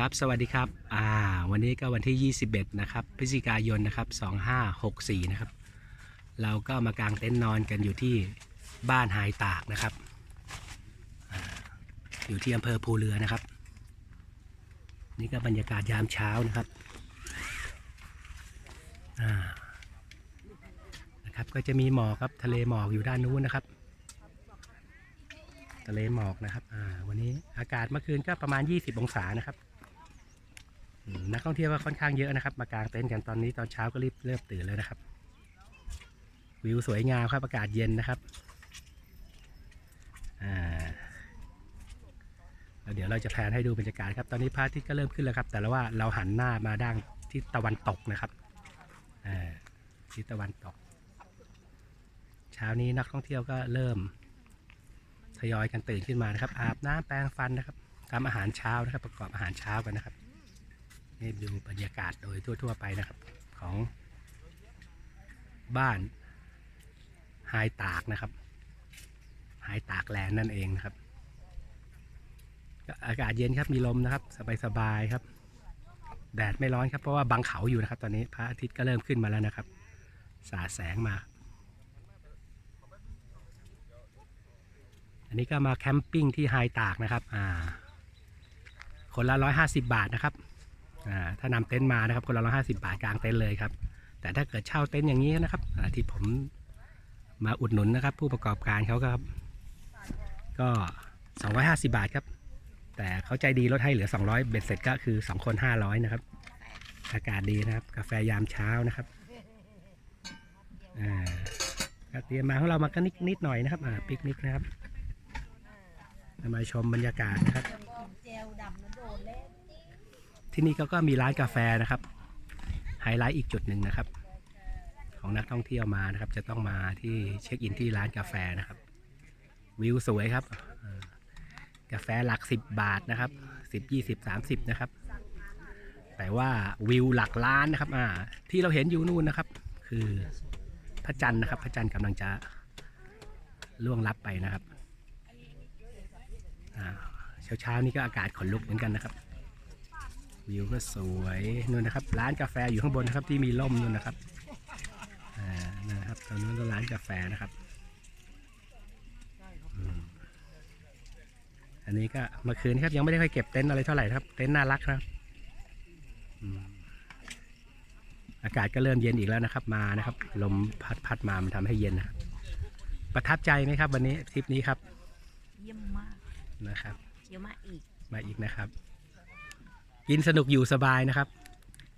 ครับ สวัสดีครับ อ่า วันนี้ก็วันที่ 21 นะครับ พฤศจิกายน นะครับ 2564 นะครับ เราก็มากางเต็นท์นอนกันอยู่ที่บ้านหายตากนะครับ อยู่ที่อำเภอภูเรือนะครับ นี่ก็บรรยากาศยามเช้านะครับ อ่า นะครับ ก็จะมีหมอกครับ ทะเลหมอกอยู่ด้านนู้นนะครับทะเลหมอกนะครับ อ่า วันนี้อากาศเมื่อคืนก็ประมาณ 20 องศานะครับ นักท่องเที่ยวก็ค่อนข้างเยอะนะครับ มากางเต็นท์กันตอนนี้ตอนเช้าก็รีบเริ่มตื่นแล้วนะครับ วิวสวยงามครับอากาศเย็นนะครับแล้วเดี๋ยวเราจะแพนให้ดูบรรยากาศครับ ตอนนี้พระอาทิตย์ก็เริ่มขึ้นแล้วครับ แต่ละว่าเราหันหน้ามาด้านที่ตะวันตกนะครับทิศตะวันตก เช้านี้นักท่องเที่ยวก็เริ่มทยอยกันตื่นขึ้นมานะครับ อาบน้ำแปรงฟันนะครับทำอาหารเช้านะครับ ประกอบอาหารเช้ากันนะครับ นี่ดูบรรยากาศโดยทั่ว ๆ ไปนะครับ ของบ้านไฮตากนะครับไฮตากแลนด์นั่นเองนะครับอากาศเย็นครับมีลมนะครับ สบายๆครับ แดดไม่ร้อนครับเพราะว่าบังเขาอยู่นะครับ ตอนนี้พระอาทิตย์ก็เริ่มขึ้นมาแล้วนะครับ สาแสงมา อันนี้ก็มาแคมปิ้งที่ไฮตากนะครับ อ่า คนละร้อยห้าสิบาทนะครับ ถ้านำเต็นท์มานะครับคนละร้อยห้าสิบาทกลางเต็นท์เลยครับ แต่ถ้าเกิดเช่าเต็นท์อย่างนี้นะครับที่ผมมาอุดหนุนนะครับ ผู้ประกอบการเขาก็ครับ ก็สองร้อยห้าสิบาทครับ แต่เขาใจดีลดให้เหลือสองร้อยเบ็ดเสร็จก็คือสองคนห้าร้อยนะครับ อากาศดีนะครับ กาแฟยามเช้านะครับอ่าเตรียมมาของเรามาก็นิดนิดหน่อยนะครับอ่าปิกนิกนะครับมาชมบรรยากาศนะครับ ที่นี่ก็ก็มีร้านกาแฟนะครับไฮไลท์อีกจุดหนึ่งนะครับ ของนักท่องเที่ยวมานะครับ จะต้องมาที่เช็คอินที่ร้านกาแฟนะครับ วิวสวยครับ กาแฟหลักสิบบาทนะครับสิบยี่สิบสามสิบนะครับ แต่ว่าวิวหลักล้านนะครับอ่าที่เราเห็นอยู่นู่นนะครับ คือพระจันทร์นะครับ พระจันทร์กำลังจะล่วงลับไปนะครับเช้าเช้านี่ก็อากาศขนลุกเหมือนกันนะครับ วิวก็สวยนู่นนะครับ ร้านกาแฟอยู่ข้างบนนะครับที่มีร่มนู่นนะครับอ่านั่นนะครับตรงนู้นก็ร้านกาแฟนะครับอืมอันนี้ก็เมื่อคืนครับยังไม่ได้ค่อยเก็บเต็นท์อะไรเท่าไหร่นะครับ เต็นท์น่ารักนะครับอืมอากาศก็เริ่มเย็นอีกแล้วนะครับ มานะครับลมพัดพัดมามันทำให้เย็นนะครับประทับใจไหมครับ วันนี้ทริปนี้ครับ เยี่ยมมากนะครับเดี๋ยวมาอีกมาอีกนะครับ กินสนุกอยู่สบายนะครับ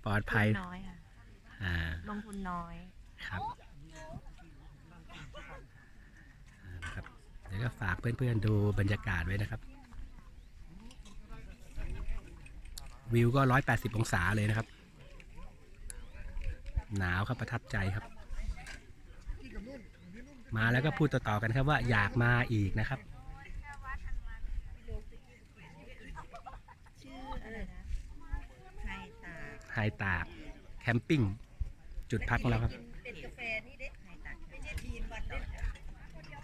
ปลอดภัยทุนน้อยค่ะอ่าลงทุนน้อยครับอ่านะครับ เดี๋ยวก็ฝากเพื่อนๆดูบรรยากาศไว้นะครับ วิวก็ 180 องศาเลยนะครับ หนาวครับประทับใจครับ มาแล้วก็พูดต่อๆกันครับว่าอยากมาอีกนะครับ ชื่ออะไรนะไฮ ตายตากแคมปิ้งจุดพักของเราครับเป็นกาแฟนี่เด็ไฮตากไม่ใช่ทีนวันเด็ด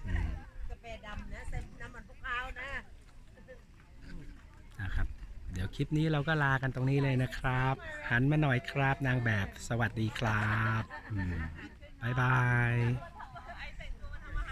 อืมกาแฟดำนะใส่น้ำมันมะพร้าวนะนะครับ เดี๋ยวคลิปนี้เราก็ลากันตรงนี้เลยนะครับ หันมาหน่อยครับนางแบบสวัสดีครับบ๊ายบาย